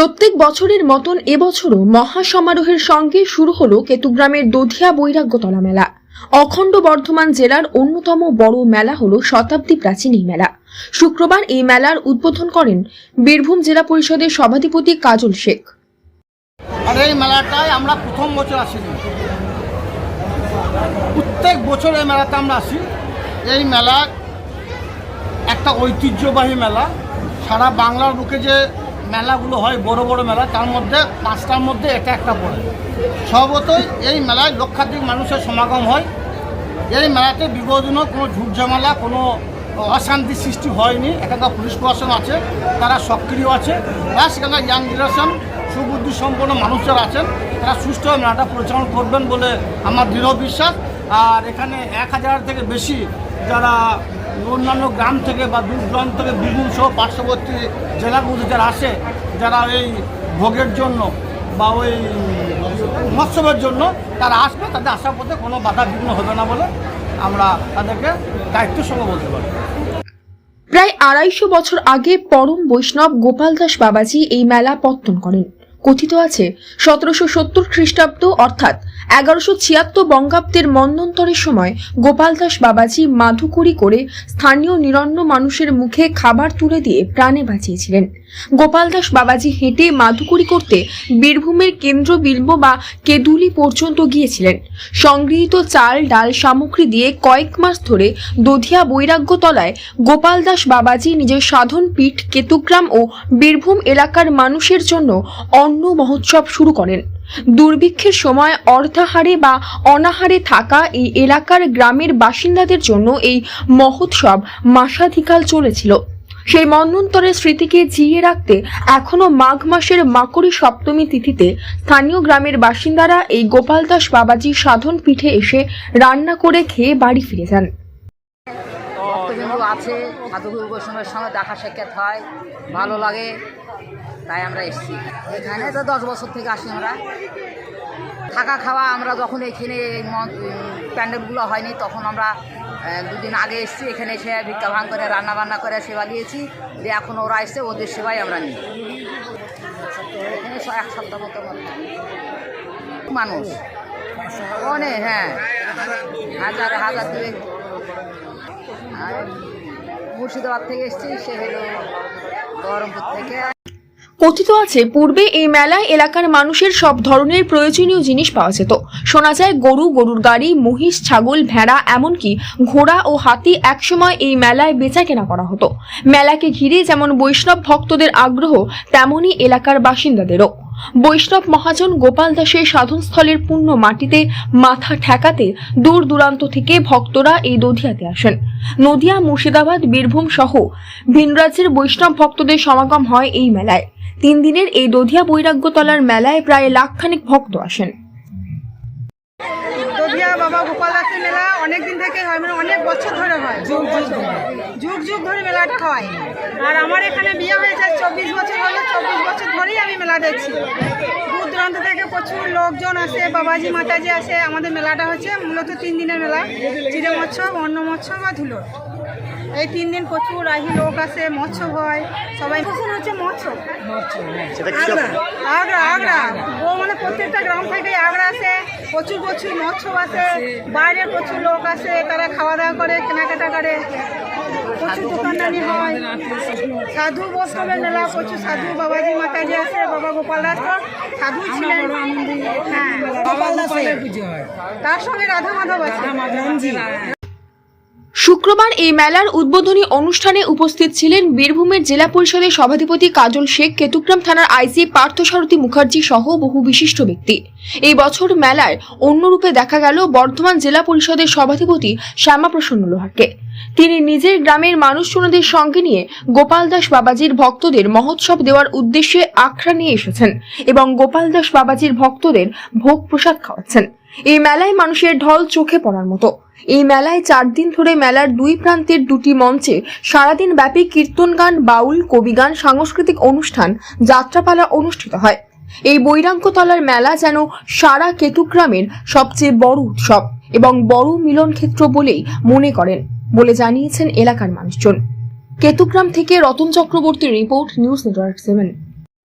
প্রত্যেক বছরের মতন এবছরও মহাসমারোহের সঙ্গে শুরু হলো কেতুগ্রামের দধিয়া বৈরাগ্যতলা মেলা। অখণ্ড বর্ধমান জেলার অন্যতম বড় মেলা হলো শতাব্দী প্রাচীন এই মেলা। শুক্রবার এই মেলার উদ্বোধন করেন বীরভূম জেলা পরিষদের সভাধিপতি কাজল শেখ। আর এই মেলাটায় আমরা প্রথম বছর আসি প্রত্যেক বছর এই মেলাতে আমরা আসি। এই মেলা একটা ঐতিহ্যবাহী মেলা। সারা বাংলার বুকে যে মেলাগুলো হয়, বড় বড় মেলা, তার মধ্যে পাঁচটার মধ্যে এটা একটা পড়ে স্বভাবতই এই মেলায় লক্ষাধিক মানুষের সমাগম হয়। এই মেলাতে বিগত দিনও কোনো ঝুটঝামেলা, কোনো অশান্তি সৃষ্টি হয়নি। এখানকার পুলিশ প্রশাসন আছে, তারা সক্রিয় আছে। প্লাস এখানকার ইয়াং জেনারেশন সুবুদ্ধি সম্পন্ন মানুষরা আছেন, তারা সুষ্ঠুভাবে মেলাটা পরিচালনা করবেন বলে আমার দৃঢ় বিশ্বাস। আর এখানে এক হাজার থেকে বেশি যারা অন্যান্য গ্রাম থেকে বা দূর দূরান্ত থেকে বীরভূম সহ পার্শ্ববর্তী জেলাগুলো যারা আসে, যারা এই ভোগের জন্য বা ওই মৎসবের জন্য তারা আসবে, তাদের আসার পথে কোনো বাধা বিঘ্ন হবে না বলে আমরা তাদেরকে দায়িত্বের সঙ্গে বলতে পারি। প্রায় আড়াইশো বছর আগে পরম বৈষ্ণব গোপাল দাস বাবাজি এই মেলা পত্তন করেন। কথিত আছে, সতেরোশো সত্তর খ্রিস্টাব্দ, অর্থাৎ এগারোশো ছিয়াত্তর বঙ্গাব্দের মন্দন্তরের সময় গোপাল দাস বাবাজি মাধুকুরি করে স্থানীয় নিরন্ন মানুষের মুখে খাবার তুলে দিয়ে প্রাণে বাঁচিয়েছিলেন। গোপাল দাস বাবাজি হেঁটে মাধুকরি করতে বীরভূমের কেন্দ্র বিলব বা কেদুলি পর্যন্ত গিয়েছিলেন। সংগৃহীত চাল ডাল সামগ্রী দিয়ে কয়েক মাস ধরে দধিয়া বৈরাগ্যতলায় গোপাল দাস বাবাজি নিজের সাধন পীঠ, কেতুগ্রাম ও বীরভূম এলাকার মানুষের জন্য অন্ন মহোৎসব শুরু করেন। দুর্ভিক্ষের সময় অর্ধাহারে বা অনাহারে থাকা এই এলাকার গ্রামের বাসিন্দাদের জন্য এই মহোৎসব মাসাধিকাল চলেছিল। সেই মন্বন্তরের স্মৃতিকে জিয়ে রাখতে এখনও মাঘ মাসের মাকড়ি সপ্তমী তিথিতে স্থানীয় গ্রামের বাসিন্দারা এই গোপাল দাস বাবাজি সাধন পিঠে এসে রান্না করে খেয়ে বাড়ি ফিরে যান। আছে সঙ্গে দেখা সাক্ষাৎ হয়, ভালো লাগে, তাই আমরা এসেছি। এখানে তো দশ বছর থেকে আসি আমরা। থাকা খাওয়া আমরা যখন এখানে প্যান্ডেলগুলো হয়নি, তখন আমরা দুদিন আগে এসেছি, এখানে এসে ভিক্ষা ভাঙ করে রান্না বান্না করে সেবা দিয়েছি, দিয়ে এখন ওরা এসছে, ওদের সেবাই আমরা নিই। এখানে এক সপ্তাহ মতো। মানুষ। অনেক হ্যাঁ। হাজার হাজার আর মুর্শিদাবাদ থেকে এসেছি, সে হলো বহরমপুর থেকে। কথিত আছে, পূর্বে এই মেলায় এলাকার মানুষের সব ধরনের প্রয়োজনীয় জিনিস পাওয়া যেত। শোনা যায় গরু, গরুর গাড়ি, মহিষ, ছাগল, ভেড়া, এমনকি ঘোড়া ও হাতি একসময় এই মেলায় বেচা কেনা করা হতো। মেলাকে ঘিরে যেমন বৈষ্ণব ভক্তদের আগ্রহ, তেমনই এলাকার বাসিন্দাদেরও। বৈষ্ণব মহাজন গোপাল দাসের সাধনস্থলের পূর্ণ মাটিতে মাথা ঠেকাতে দূর দূরান্ত থেকে ভক্তরা এই দধিয়াতে আসেন। নদিয়া, মুর্শিদাবাদ, বীরভূম সহ ভিন রাজ্যের বৈষ্ণব ভক্তদের সমাগম হয় এই মেলায়। তিন দিনের এই দধিয়া বৈরাগ্যতলার মেলায় প্রায় লাখখানিক ভক্ত আসেন। দধিয়া বাবা গোপাল দাসের মেলা অনেক দিন থেকে হয় মানে অনেক বছর ধরে হয়। যুগ যুগ ধরে। মেলাটা হয়। আর আমার এখানে বিয়ে হয়েছে চব্বিশ বছর হলো, চব্বিশ বছর ধরেই আমি মেলা দেখছি। দূর দূরান্ত থেকে প্রচুর লোকজন আসে, বাবাজি, মাতাজি আসে। আমাদের মেলাটা হচ্ছে মূলত তিন দিনের মেলা চিড়ে মৎসব অন্ন মৎসব আর ধুলো এই তিন দিন প্রচুর আহি লোক আসে মৎস্য হয় সবাই পছন্দ হচ্ছে মৎসব আগ্রা আগ্রা ও মানে প্রত্যেকটা গ্রাম থেকে আগ্রা আসে প্রচুর প্রচুর মৎসব আসে বাইরের প্রচুর লোক আসে তারা খাওয়া দাওয়া করে কেনাকাটা করে। প্রচুর দোকানদানি হয়। সাধু বৈষ্ণবের মেলা প্রচুর সাধু বাবাজি মাতাজি আসে বাবা গোপাল দাস সাধু ছিলেন। হ্যাঁ তার সঙ্গে রাধা মাধব আছে। শুক্রবার এই মেলার উদ্বোধনী অনুষ্ঠানে উপস্থিত ছিলেন বীরভূমের জেলা পরিষদের সভাধিপতি কাজল শেখ, কেতুগ্রাম থানার আইসি পার্থসারথী মুখার্জি সহ বহু বিশিষ্ট ব্যক্তি। এই বছর মেলায় অন্য রূপে দেখা গেল বর্ধমান জেলা পরিষদের সভাধিপতি শ্যামাপ্রসন্ন লোহাকে তিনি নিজের গ্রামের মানুষজনদের সঙ্গে নিয়ে গোপাল দাস বাবাজির ভক্তদের মহোৎসব দেওয়ার উদ্দেশ্যে আখড়া নিয়ে এসেছেন এবং গোপাল দাস বাবাজির ভক্তদের ভোগ প্রসাদ খাওয়াচ্ছেন। এই মেলায় মানুষের ঢল চোখে পড়ার মতো। এই মেলায় চার দিন ধরে মেলার দুই প্রান্তের দুটি মঞ্চে সারাদিন ব্যাপী কীর্তন গান, বাউল কবিগান সাংস্কৃতিক অনুষ্ঠান, যাত্রাপালা অনুষ্ঠিত হয়। এই বৈরাঙ্কতলার মেলা যেন সারা কেতুগ্রামের সবচেয়ে বড় উৎসব এবং বড় মিলন ক্ষেত্র বলেই মনে করেন বলে জানিয়েছেন এলাকার মানুষজন। কেতুগ্রাম থেকে রতন চক্রবর্তীর report news network seven.